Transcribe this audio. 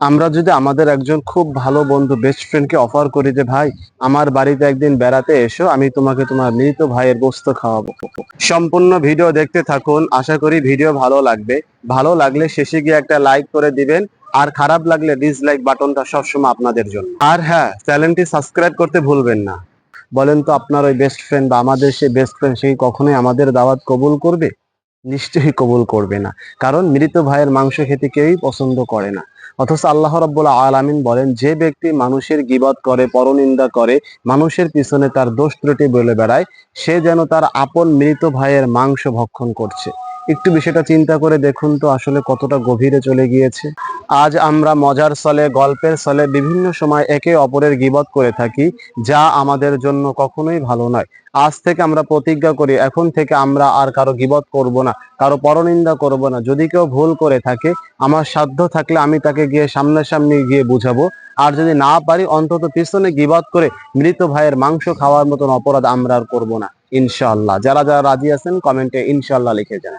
আমরা যদি আমাদের একজন খুব ভালো বন্ধু বেস্ট ফ্রেন্ডকে অফার করি যে, ভাই, আমার বাড়িতে একদিন বেড়াতে এসো, আমি তোমাকে তোমার মৃত ভাইয়ের গোস্ত খাওয়াবো। সম্পূর্ণ ভিডিও দেখতে থাকুন। আশা করি ভিডিও ভালো লাগবে। ভালো লাগলে শেষে গিয়ে একটা লাইক করে দিবেন। আর খারাপ লাগলে ডিসলাইক বাটনটা সবসময় আপনাদের জন্য। আর হ্যাঁ চ্যানেলটি সাবস্ক্রাইব করতে ভুলবেন না। বলেন তো, আপনার ওই বেস্ট ফ্রেন্ড বা আমাদের সেই বেস্ট ফ্রেন্ড সেই কখনোই আমাদের দাওয়াত কবুল করবে? নিশ্চয়ই কবুল করবে না। কারণ মৃত ভাইয়ের মাংস খেতে কেউই পছন্দ করে না। অথচ আল্লাহ রব্বুল আলামিন বলেন, যে ব্যক্তি মানুষের গিবত করে, পরনিন্দা করে, মানুষের পিছনে তার দোষ ত্রুটি বলে বেড়ায়, সে যেন তার আপন মৃত ভাইয়ের মাংস ভক্ষণ করছে। একটু বিষয়টা চিন্তা করে দেখুন তো আসলে কতটা গভীরে চলে গিয়েছে। আজ আমরা মজার ছলে, গল্পের ছলে বিভিন্ন সময় একে অপরের গিবত করে থাকি, যা আমাদের জন্য কখনোই ভালো নয়। আজ থেকে আমরা প্রতিজ্ঞা করি, এখন থেকে আমরা আর কারও গিবত করব না, কারও পরনিন্দা করব না। যদি কেউ ভুল করে থাকে, আমার সাধ্য থাকলে আমি তাকে গিয়ে সামনাসামনি গিয়ে বুঝাবো। আর যদি না পারি, অন্তত পিছনে গিবত করে মৃত ভাইয়ের মাংস খাওয়ার মতন অপরাধ আমরা আর করব না, ইনশাআল্লাহ। যারা যারা রাজি আছেন, কমেন্টে ইনশাআল্লাহ লিখে যান